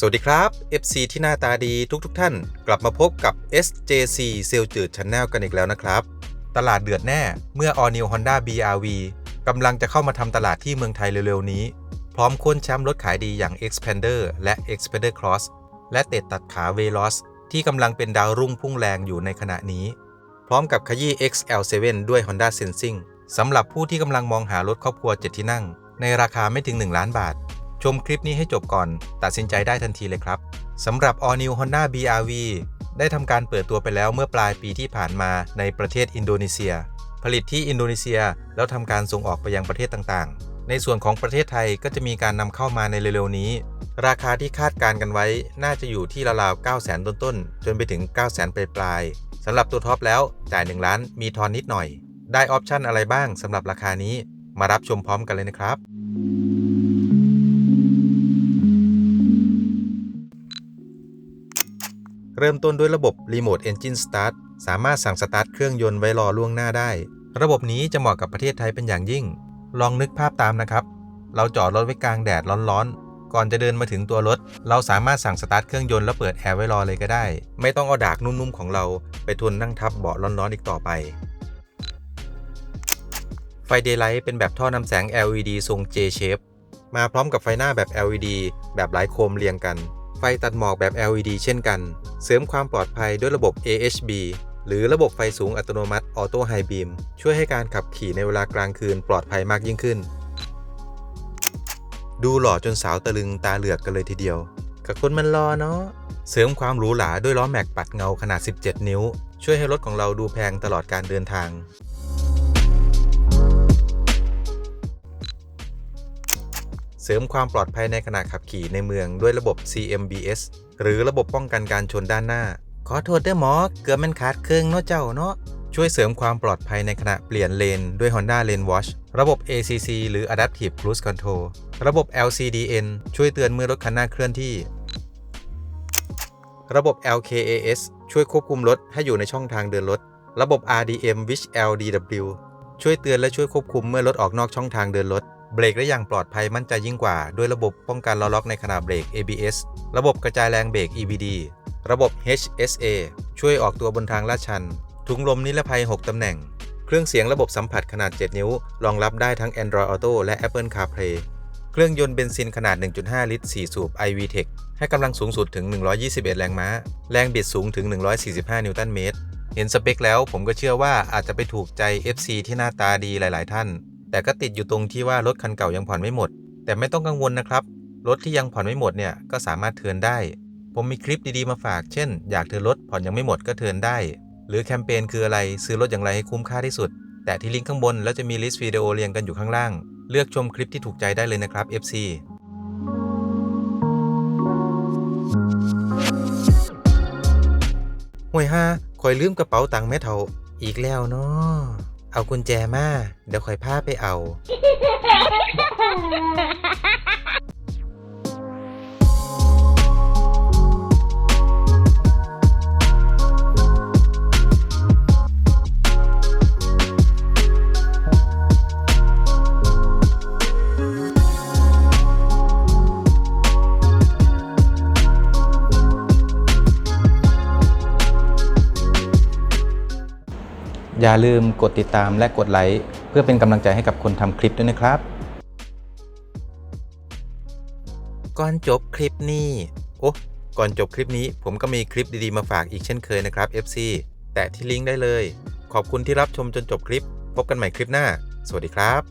สวัสดีครับ FC ที่หน้าตาดีทุกๆทท่าน กลับมาพบกับ SJC เซลจืดชันแนลกันอีกแล้วนะครับ ตลาดเดือดแน่เมื่อ All New Honda BRV กำลังจะเข้ามาทำตลาดที่เมืองไทยเร็วๆ นี้ พร้อมค้นแชมป์รถขายดีอย่าง Expander และ Expander Cross และเตะตัดขา Veloz ที่กำลังเป็นดาวรุ่งพุ่งแรงอยู่ในขณะนี้ พร้อมกับขยี้ XL7 ด้วย Honda Sensing สำหรับผู้ที่กำลังมองหารถครอบครัว 7 ที่นั่ง ในราคาไม่ถึง 1 ล้านบาท ชมคลิปนี้ให้จบก่อน ตัดสินใจได้ทันทีเลยครับสำหรับ All New Honda BRV ได้ทำการเปิดตัวไปแล้วเมื่อปลายปีที่ผ่านมาในประเทศอินโดนีเซีย ผลิตที่อินโดนีเซียแล้วทำการส่งออกไปยังประเทศต่างๆ ในส่วนของประเทศไทยก็จะมีการนำเข้ามาในเร็วๆนี้ ราคาที่คาดการกันไว้น่าจะอยู่ที่ราวๆ 9 0 0 0 0ต้นๆ จนไปถึง9 0 0 0 0ปลายๆสำหรับตัวท็อปแล้วจ่าย 1 ล้านมีทอนนิดหน่อย ได้ออปชั่นอะไรบ้างสำหรับราคานี้ มารับชมพร้อมกันเลยนะครับ เริ่มต้นด้วยระบบ Remote Engine Start สามารถสั่งสตาร์ทเครื่องยนต์ไว้รอล่วงหน้าได้ ระบบนี้จะเหมาะกับประเทศไทยเป็นอย่างยิ่ง ลองนึกภาพตามนะครับ เราจอดรถไว้กลางแดดร้อนๆ ก่อนจะเดินมาถึงตัวรถ เราสามารถสั่งสตาร์ทเครื่องยนต์แล้วเปิดแอร์ไว้รอเลยก็ได้ ไม่ต้องเอาดากนุ่มๆของเราไปทนนั่งทับเบาะร้อนๆอีกต่อไป ไฟ Daylight เป็นแบบท่อนำแสง LED ทรง J shape มาพร้อมกับไฟหน้าแบบ LED แบบหลายโคมเรียงกัน ไฟตัดหมอกแบบ LED เช่นกัน เสริมความปลอดภัยด้วยระบบ AHB หรือระบบไฟสูงอัตโนมัติ Auto High Beam ช่วยให้การขับขี่ในเวลากลางคืนปลอดภัยมากยิ่งขึ้น ดูหล่อจนสาวตะลึงตาเหลือกกันเลยทีเดียวกับคนมันรอเนาะ เสริมความหรูหราด้วยล้อแม็กปัดเงาขนาด 17 นิ้ว ช่วยให้รถของเราดูแพงตลอดการเดินทาง เสริมความปลอดภัยในขณะขับขี่ในเมืองด้วยระบบ CMBS หรือระบบป้องกันการชนด้านหน้า ขอโทษเด้อหมอ เกือบมันขาดเครื่องเนาะเจ้าเนาะ ช่วยเสริมความปลอดภัยในขณะเปลี่ยนเลนด้วย Honda Lane Watch ระบบ ACC หรือ Adaptive Cruise Control ระบบ LCDN ช่วยเตือนเมื่อรถคันหน้าเคลื่อนที่ ระบบ LKAS ช่วยควบคุมรถให้อยู่ในช่องทางเดินรถ ระบบ RDM Which LDW ช่วยเตือนและช่วยควบคุมเมื่อรถออกนอกช่องทางเดินรถ เบรกได้อย่างปลอดภัยมั่นใจยิ่งกว่า ด้วยระบบป้องกันล้อล็อกในขณะเบรก ABS ระบบกระจายแรงเบรก EBD ระบบ HSA ช่วยออกตัวบนทางลาดชัน ถุงลมนิรภัย 6 ตำแหน่ง เครื่องเสียงระบบสัมผัสขนาด 7 นิ้ว รองรับได้ทั้ง Android Auto และ Apple CarPlay เครื่องยนต์เบนซินขนาด 1.5 ลิตร 4 สูบ iVTEC ให้กำลังสูงสุดถึง 121 แรงม้า แรงบิดสูงถึง 145 นิวตันเมตร เห็นสเปคแล้วผมก็เชื่อว่าอาจจะไปถูกใจ FC ที่หน้าตาดีหลาย ๆ ท่าน แต่ก็ติดอยู่ตรงที่ว่ารถคันเก่ายังผ่อนไม่หมด แต่ไม่ต้องกังวลนะครับ รถที่ยังผ่อนไม่หมดเนี่ยก็สามารถเทินได้ ผมมีคลิปดีๆมาฝาก เช่น อยากเทินรถผ่อนยังไม่หมดก็เทินได้ หรือแคมเปญคืออะไรซื้อรถอย่างไรให้คุ้มค่าที่สุด แต่ที่ลิงก์ข้างบนแล้วจะมีลิสต์วิดีโอเรียงกันอยู่ข้างล่าง เลือกชมคลิปที่ถูกใจได้เลยนะครับ FC ห่วยฮาคอยลืมกระเป๋าตังค์แม่เท่าอีกแล้วเนาะ เอากุญแจมา เดี๋ยวคอยพาไปเอา อย่าลืมกดติดตามและกดไลค์เพื่อเป็นกำลังใจให้กับคนทำคลิปด้วยนะครับ ก่อนจบคลิปนี้โอ้ก่อนจบคลิปนี้ ผมก็มีคลิปดีๆมาฝากอีกเช่นเคยนะครับ FC แตะที่ลิงก์ได้เลย ขอบคุณที่รับชมจนจบคลิป พบกันใหม่คลิปหน้า สวัสดีครับ